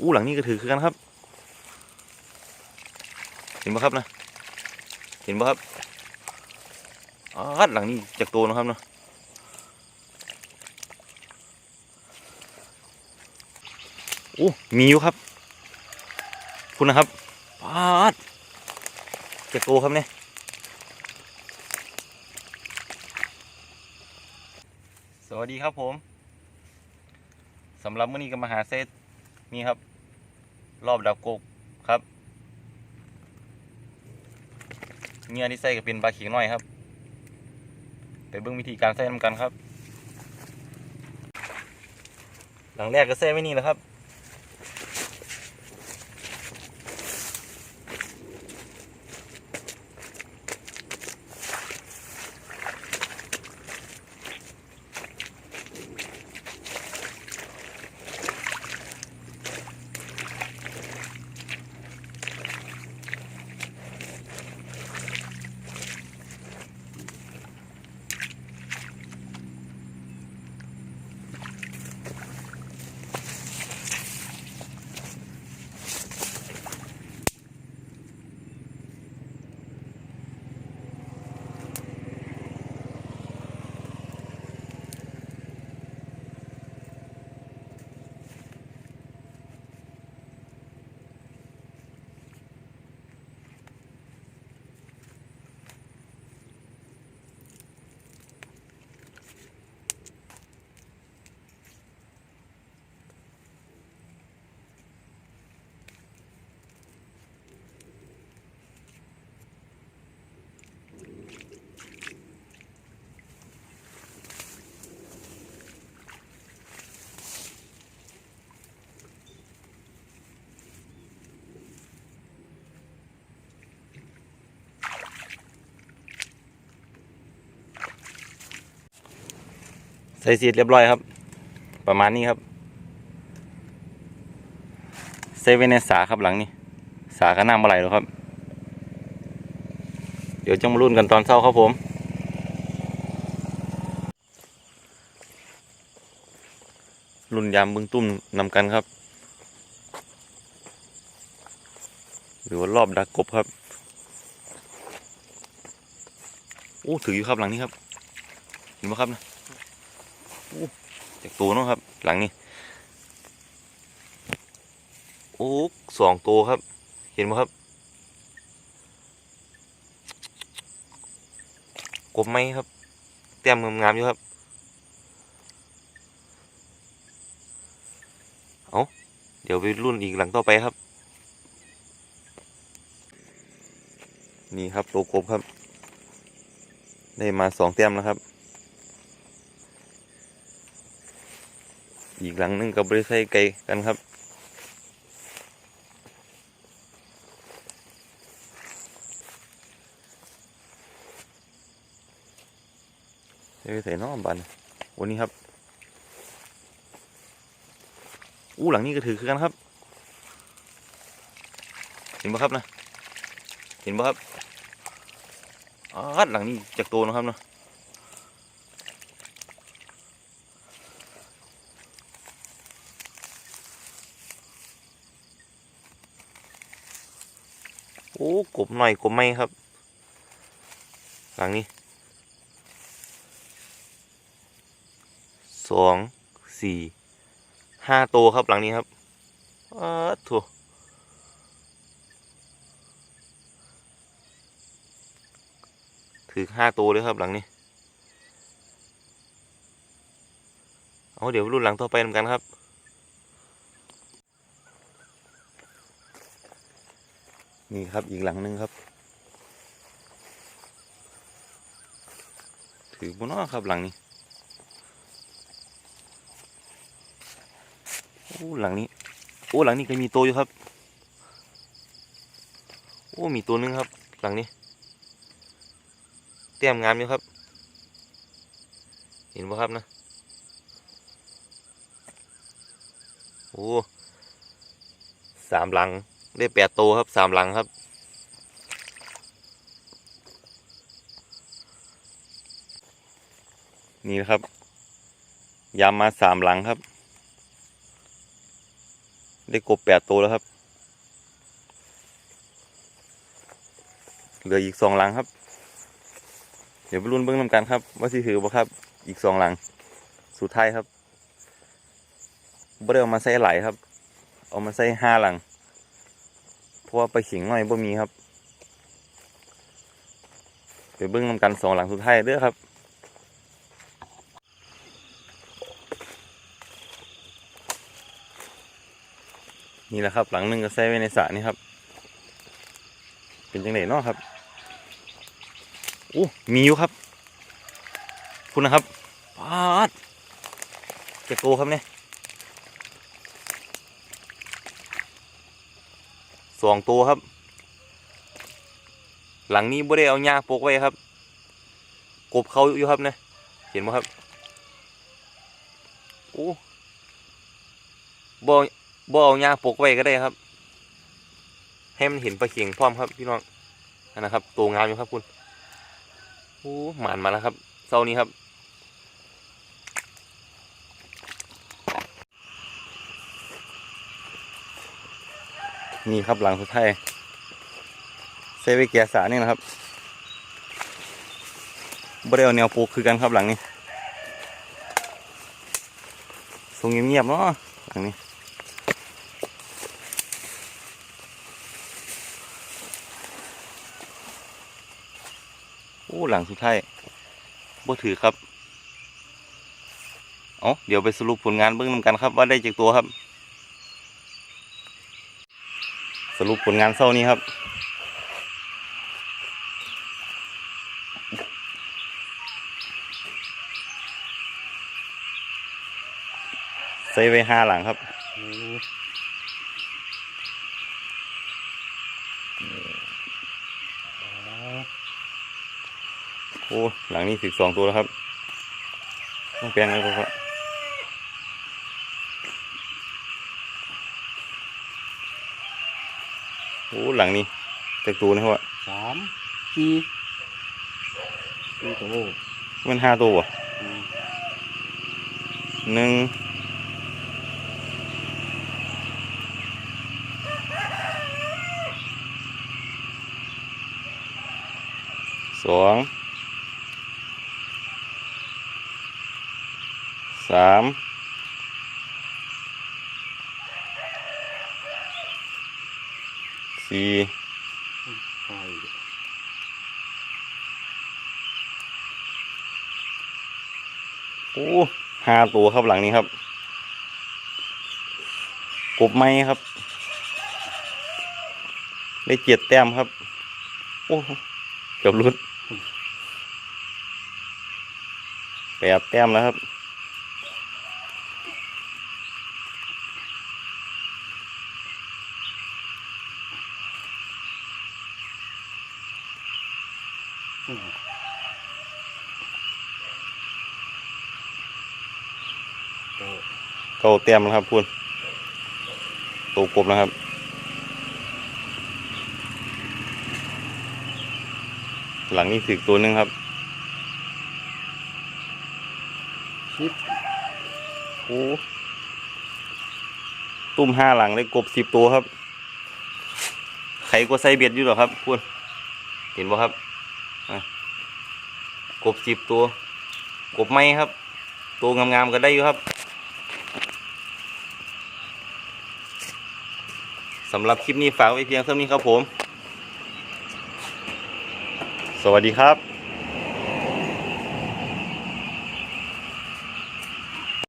อู้หลังนี้ก็ถือคือกันครับ เห็นไหมครับนะ เห็นไหมครับอ๋อหลังนี้จากตัวนะครับเนาะอู้มีอยู่ครับ คุณนะครับปาดจากตัวครับเนี่ยสวัสดีครับผมสำหรับมื้อนี้ก็มาหาเซต นี่ครับ รอบดับกกครับเมียที่ใส่ก็เป็นปลาเขียงน้อยครับไปเบิ่งวิธีการใส่น้ำกันครับ หลังแรกก็ใส่ไว้นี่แหละครับ ใส่สีดเรียบร้อยครับ ประมาณนี้ครับเซเว่นในสาครับหลังนี้ สาก็น้ำอะไรหรอกครับ เดี๋ยวจะมารุ่นกันตอนเช้าครับผมรุ่นยามบึงตุ้มนำกันครับ หรือว่ารอบดักกบครับ โอ้ ถืออยู่ครับหลังนี้ครับเห็นไหมครับนะ จากตัวเนาะครับ หลังนี้ โอ้สองตัวครับ เห็นไหมครับ กบไหมครับ แต้มงามๆอยู่ครับ เอาเดี๋ยวไปรุ่นอีกหลังต่อไปครับ นี่ครับตัวกบครับ ได้มาสองแต้มแล้วครับ อีกหลังหนึงกับบริษัทไกลกันครับเดี๋ยวไปใส่น้องบันวันนี้ครับ อู้หลังนี้ก็ถือคือกันครับ เห็นปะครับนะ เห็นปะครับอ๋อหลังนี้จากโตนะครับเนาะ โอ้กบหน่อยกบไม่ครับ หลังนี้สองสี่ห้าตัวครับหลังนี้ครับอ้าถั่วถือห้าตัวเลยครับหลังนี้เอาเดี๋ยวรุ่นหลังต่อไปนำกันครับ นี่ครับอีกหลังหนึงครับ ถือบนน้อครับหลังนี้โอ้หลังนี้โอ้หลังนี้ก็มีตัวอยู่ครับ โอ้มีตัวหนึงครับ หลังนี้เต้มงามอยู่ครับ เห็นปะครับนะโอ้สามหลัง ได้แปดตัวครับสามหลังครับ นี่นะครับยำมมาสามหลังครับ ได้กบแปดตัวแล้วครับ เหลืออีกสองหลังครับ เดี๋ยวไปรุ่นเบิ้งนำกันครับ ว่าสิถือบ่ครับ อีกสองหลัง สุดท้ายครับบ่ได้เอามาใส่ไหลครับ เอามาใส่ห้าหลัง เพราะว่าไปขิงหน่อยบ่มีครับเดี๋ยวเบิ้งนำกันสองหลังสุดท้ายเด้อครับนี่แหละครับ หลังหนึ่งก็ใส่ไว้ในสระนี่ครับ เป็นจังไดเนาะครับอู้มีอยู่ครับ คุณนะครับปาดเจ็บโตครับเนี่ย สองตัวครับ หลังนี้บ่ได้เอาหญ้าปกไว้ครับ กบเขาอยู่ครับเนี่ยเห็นไหมครับโอ้บ่บ่เอาหญ้าปกไว้ก็ได้ครับ ให้มันเห็นปลาเข็งพร้อมครับพี่น้องนะครับตัวงามอยู่ครับคุณโอ้หมานมาแล้วครับเสานี้ครับ นี่ครับหลังสุดท้ายเซเวเกียสานี่นะครับบริเวณแนวปลูกคือกันครับหลังนี้ทรงเงียบๆเนาะหลังนี้โอ้หลังสุดท้ายบ่ถือครับ เอาเดี๋ยวไปสรุปผลงานเบื้องนำกันครับว่าได้จากตัวครับ สรุปผลงานเศร้านี้ครับใส่ไว้ห้าหลังครับโอ้หลังนี้สิบสองตัวแล้วครับต้องแปลงอะไรครับ โอ้หลังนี้จากตัวนะครับว่าสามสี่สี่ตัวมันห้าตัวบ่อืมหนึ่งสองสาม สี่โอ้ห้าตัวครับหลังนี้ครับ กบไม้ครับ ได้เจ็ดแต้มครับ โอ้เกือบลุดแปดแต้มแล้วครับ เก้าเก้าแต้มแล้วครับคุณตัวกบนะครับหลังนี้ถึกตัวหนึงครับสิบโอ้ตุ้มห้าหลังได้กบสิบตัวครับใครก็ใส่เบ็ดอยู่หรอครับคุณเห็นบ่ครับอะ กบสิบตัว กบไม้ครับ ตัวงามๆก็ได้อยู่ครับสำหรับคลิปนี้ฝากไว้เพียงเท่านี้ครับผม สวัสดีครับ